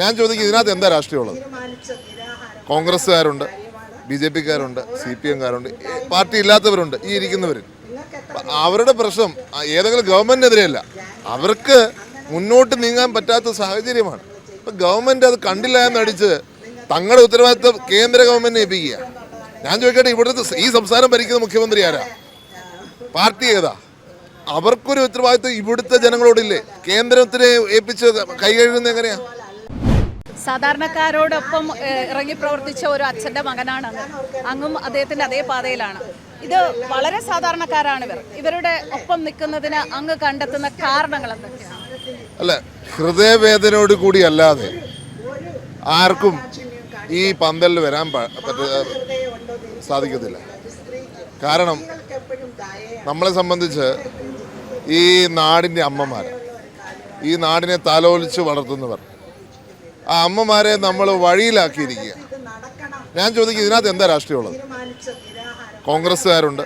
ഞാൻ ചോദിക്കും ഇതിനകത്ത് എന്താ രാഷ്ട്രീയമുള്ളത്? കോൺഗ്രസ്സുകാരുണ്ട് ബി ജെ പിക്കാരുണ്ട് സി പി എംകാരുണ്ട് പാർട്ടി ഇല്ലാത്തവരുണ്ട് ഈ ഇരിക്കുന്നവർ അവരുടെ പ്രശ്നം ഏതെങ്കിലും ഗവൺമെന്റിനെതിരെയല്ല അവർക്ക് മുന്നോട്ട് നീങ്ങാൻ പറ്റാത്ത സാഹചര്യമാണ്. ഇപ്പം ഗവൺമെന്റ് അത് കണ്ടില്ല എന്നടിച്ച് തങ്ങളുടെ ഉത്തരവാദിത്വം കേന്ദ്ര ഗവൺമെന്റിനെ ഏൽപ്പിക്കുക. ഞാൻ ചോദിക്കട്ടെ ഇവിടുത്തെ ഈ സംസ്ഥാനം ഭരിക്കുന്ന മുഖ്യമന്ത്രി ആരാ? പാർട്ടി ഏതാ? അവർക്കൊരു ഉത്തരവാദിത്വം ഇവിടുത്തെ ജനങ്ങളോടില്ലേ? കേന്ദ്രത്തിനെ ഏൽപ്പിച്ച് കൈകഴുകുന്നത് എങ്ങനെയാണ് എങ്ങനെയാ? സാധാരണക്കാരോടൊപ്പം ഇറങ്ങി പ്രവർത്തിച്ച ഒരു അച്ഛന്റെ മകനാണ് അങ്ങും. അദ്ദേഹത്തിന്റെ അതേ പാതയിലാണ്. ഇത് വളരെ സാധാരണക്കാരാണ് ഇവർ. ഇവരുടെ ഒപ്പം നിൽക്കുന്നതിന് അങ്ങ് കണ്ടെത്തുന്ന കാരണങ്ങൾ അല്ല ഹൃദയവേദനയോട് കൂടി അല്ലാതെ ആർക്കും ഈ പന്തലിൽ വരാൻ സാധിക്കത്തില്ല. കാരണം നമ്മളെ സംബന്ധിച്ച് ഈ നാടിന്റെ അമ്മമാർ ഈ നാടിനെ താലോലിച്ച് വളർത്തുന്നവർ ആ അമ്മമാരെ നമ്മൾ വഴിയിലാക്കിയിരിക്കുക. ഞാൻ ചോദിക്കും ഇതിനകത്ത് എന്താ രാഷ്ട്രീയമുള്ളത്? കോൺഗ്രസ്സുകാരുണ്ട്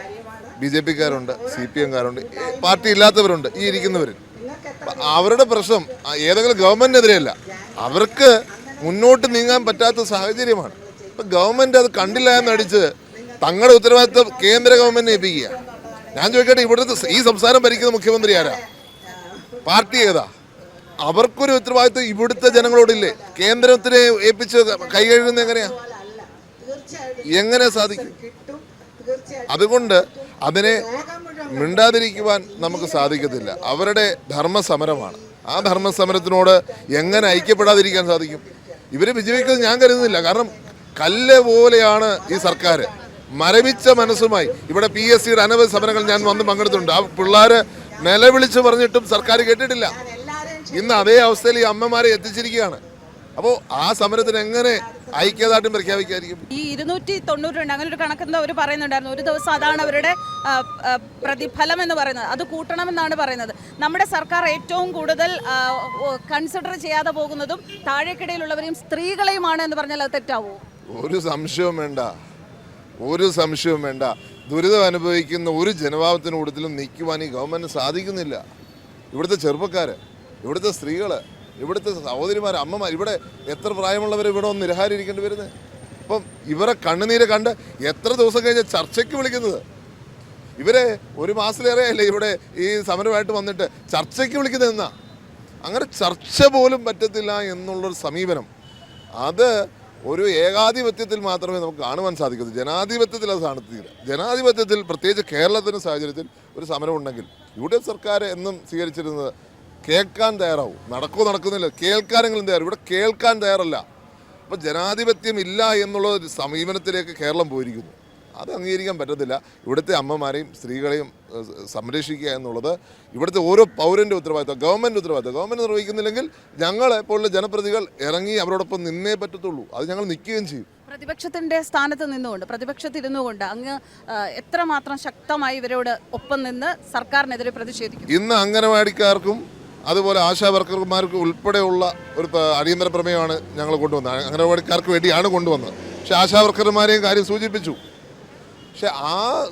ബി ജെ പിക്കാരുണ്ട് സി പി എംകാരുണ്ട് പാർട്ടി ഇല്ലാത്തവരുണ്ട് ഈ ഇരിക്കുന്നവർ അവരുടെ പ്രശ്നം ഏതെങ്കിലും ഗവൺമെന്റിനെതിരെയല്ല അവർക്ക് മുന്നോട്ട് നീങ്ങാൻ പറ്റാത്ത സാഹചര്യമാണ്. ഇപ്പം ഗവൺമെന്റ് അത് കണ്ടില്ല എന്നടിച്ച് തങ്ങളുടെ ഉത്തരവാദിത്വം കേന്ദ്ര ഗവൺമെന്റ് ഏൽപ്പിക്കുക. ഞാൻ ചോദിക്കട്ടെ ഇവിടുത്തെ ഈ സംസ്ഥാനം ഭരിക്കുന്ന മുഖ്യമന്ത്രി ആരാ? പാർട്ടി ഏതാ? അവർക്കൊരു ഉത്തരവാദിത്വം ഇവിടുത്തെ ജനങ്ങളോടില്ലേ? കേന്ദ്രത്തിനെ ഏൽപ്പിച്ച് കൈ കഴുകുന്നത് എങ്ങനെയാ? എങ്ങനെ സാധിക്കും? അതുകൊണ്ട് അതിനെ മിണ്ടാതിരിക്കുവാൻ നമുക്ക് സാധിക്കത്തില്ല. അവരുടെ ധർമ്മസമരമാണ്. ആ ധർമ്മസമരത്തിനോട് എങ്ങനെ ഐക്യപ്പെടാതിരിക്കാൻ സാധിക്കും? ഇവരെ വിജയിക്കുന്നത് ഞാൻ കരുതുന്നില്ല. കാരണം കല്ല് പോലെയാണ് ഈ സർക്കാർ മരവിച്ച മനസ്സുമായി. ഇവിടെ പി എസ് സിയുടെ അനവധി സമരങ്ങൾ ഞാൻ വന്ന് പങ്കെടുത്തിട്ടുണ്ട്. ആ പിള്ളേർ നിലവിളിച്ച് പറഞ്ഞിട്ടും സർക്കാർ കേട്ടിട്ടില്ല. ഇന്ന് അതേ അവസ്ഥയിൽ ഈ അമ്മമാരെ എത്തിച്ചിരിക്കുകയാണ്. അപ്പോൾ ആ സമരത്തിന് എങ്ങനെ ഐക്യദാർഢ്യം പ്രഖ്യാപിക്കാതിരിക്കും? ഈ ഇരുന്നൂറ്റി തൊണ്ണൂറ് രണ്ട് അങ്ങനെ ഒരു കണക്കെന്ന് അവർ പറയുന്നുണ്ടായിരുന്നു. ഒരു ദിവസം അതാണ് അവരുടെ പ്രതിഫലം എന്ന് പറയുന്നത്. അത് കൂട്ടണമെന്നാണ് പറയുന്നത്. നമ്മുടെ സർക്കാർ ഏറ്റവും കൂടുതൽ കൺസിഡർ ചെയ്യാതെ പോകുന്നതും താഴേക്കിടയിലുള്ളവരെയും സ്ത്രീകളെയുമാണ് എന്ന് പറഞ്ഞാൽ അത് തെറ്റാവോ? ഒരു സംശയവും വേണ്ട. ഒരു സംശയവും വേണ്ട. ദുരിതം അനുഭവിക്കുന്ന ഒരു ജനഭാവത്തിന് കൂടുതലും നിൽക്കുവാൻ ഈ ഗവൺമെന്റ് സാധിക്കുന്നില്ല. ഇവിടുത്തെ ചെറുപ്പക്കാർ ഇവിടുത്തെ സ്ത്രീകൾ ഇവിടുത്തെ സഹോദരിമാർ അമ്മമാർ ഇവിടെ എത്ര പ്രായമുള്ളവർ ഇവിടെ ഒന്ന് നിരഹാരിയിരിക്കേണ്ടി വരുന്നത് അപ്പം ഇവരെ കണ്ണുനീര് കണ്ട് എത്ര ദിവസം കഴിഞ്ഞ് ചർച്ചയ്ക്ക് വിളിക്കുന്നത്? ഇവരെ ഒരു മാസത്തിലേറെയല്ലേ ഇവിടെ ഈ സമരമായിട്ട് വന്നിട്ട് ചർച്ചയ്ക്ക് വിളിക്കുന്നത് എന്നാ? അങ്ങനെ ചർച്ച പോലും പറ്റത്തില്ല എന്നുള്ളൊരു സമീപനം. അത് ഒരു ഏകാധിപത്യത്തിൽ മാത്രമേ നമുക്ക് കാണുവാൻ സാധിക്കൂ. ജനാധിപത്യത്തിൽ അത് കാണത്തില്ല. ജനാധിപത്യത്തിൽ പ്രത്യേകിച്ച് കേരളത്തിന്റെ സാഹചര്യത്തിൽ ഒരു സമരമുണ്ടെങ്കിൽ യു ഡി എഫ് സർക്കാർ എന്നും സ്വീകരിച്ചിരുന്നത് കേൾക്കാൻ തയ്യാറാവും. നടക്കോ നടക്കുന്നില്ല. കേൾക്കാനെങ്കിലും തയ്യാറും ഇവിടെ കേൾക്കാൻ തയ്യാറല്ല. അപ്പോൾ ജനാധിപത്യം ഇല്ല എന്നുള്ള ഒരു സമീപനത്തിലേക്ക് കേരളം പോയിരിക്കുന്നു. അത് അംഗീകരിക്കാൻ പറ്റത്തില്ല. ഇവിടുത്തെ അമ്മമാരെയും സ്ത്രീകളെയും സംരക്ഷിക്കുക എന്നുള്ളത് ഇവിടുത്തെ ഓരോ പൗരന്റെ ഉത്തരവാദിത്വം ഗവൺമെന്റ് ഉത്തരവാദിത്വം. ഗവൺമെന്റ് നിർവഹിക്കുന്നില്ലെങ്കിൽ ഞങ്ങളെ പോലുള്ള ജനപ്രതികൾ ഇറങ്ങി അവരോടൊപ്പം നിന്നേ പറ്റത്തുള്ളൂ. അത് ഞങ്ങൾ നിൽക്കുകയും ചെയ്യും. പ്രതിപക്ഷത്തിന്റെ സ്ഥാനത്ത് നിന്നുകൊണ്ട് പ്രതിപക്ഷത്തിരുന്നുകൊണ്ട് അങ്ങ് എത്രമാത്രം ശക്തമായി ഇവരോട് ഒപ്പം നിന്ന് സർക്കാരിനെതിരെ പ്രതിഷേധിക്കും ഇന്ന് അംഗനവാടിക്കാർക്കും അതുപോലെ ആശാ വർക്കർമാർക്ക് ഉൾപ്പെടെയുള്ള ഒരു അടിയന്തര പ്രമേയമാണ് ഞങ്ങൾ കൊണ്ടുവന്നത്. അംഗനവാടിക്കാർക്ക് വേണ്ടിയാണ് കൊണ്ടുവന്നത്. പക്ഷേ ആശാ വർക്കർമാരെയും കാര്യം സൂചിപ്പിച്ചു. പക്ഷെ ആ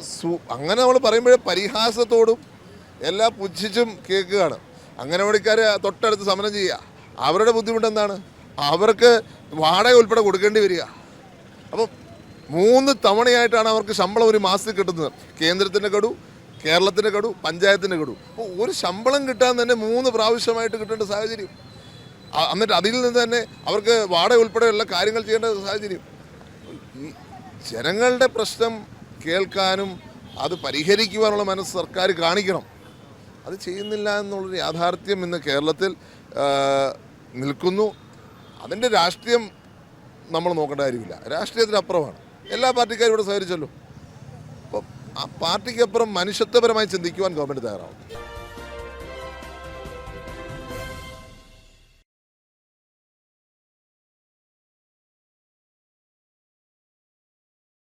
അങ്ങനെ നമ്മൾ പറയുമ്പോഴേ പരിഹാസത്തോടും എല്ലാം പുച്ഛിച്ചും കേൾക്കുകയാണ്. അംഗനവാടിക്കാർ തൊട്ടടുത്ത് സമരം ചെയ്യുക. അവരുടെ ബുദ്ധിമുട്ട് എന്താണ് അവർക്ക് വാടക ഉൾപ്പെടെ കൊടുക്കേണ്ടി വരിക. അപ്പം മൂന്ന് തവണയായിട്ടാണ് അവർക്ക് ശമ്പളം ഒരു മാസത്തിൽ കിട്ടുന്നത്. കേന്ദ്രത്തിന്റെ ഗഡു കേരളത്തിന്റെ കടു പഞ്ചായത്തിന്റെ കടു അപ്പോൾ ഒരു ശമ്പളം കിട്ടാൻ തന്നെ മൂന്ന് പ്രാവശ്യമായിട്ട് കിട്ടേണ്ട സാഹചര്യം. എന്നിട്ട് അതിൽ നിന്ന് തന്നെ അവർക്ക് വാടക ഉൾപ്പെടെയുള്ള കാര്യങ്ങൾ ചെയ്യേണ്ട സാഹചര്യം. ജനങ്ങളുടെ പ്രശ്നം കേൾക്കാനും അത് പരിഹരിക്കുവാനുള്ള മനസ്സ് സർക്കാർ കാണിക്കണം. അത് ചെയ്യുന്നില്ല എന്നുള്ളൊരു യാഥാർത്ഥ്യം ഇന്ന് കേരളത്തിൽ നിൽക്കുന്നു. അതിന്റെ രാഷ്ട്രീയം നമ്മൾ നോക്കേണ്ട കാര്യമില്ല. രാഷ്ട്രീയത്തിനപ്പുറമാണ്. എല്ലാ പാർട്ടിക്കാരും ഇവിടെ സഹകരിച്ചല്ലോ. ആ പാർട്ടിക്കപ്പുറം മനുഷ്യത്വപരമായി ചിന്തിക്കുവാൻ ഗവൺമെന്റ് തയ്യാറാവും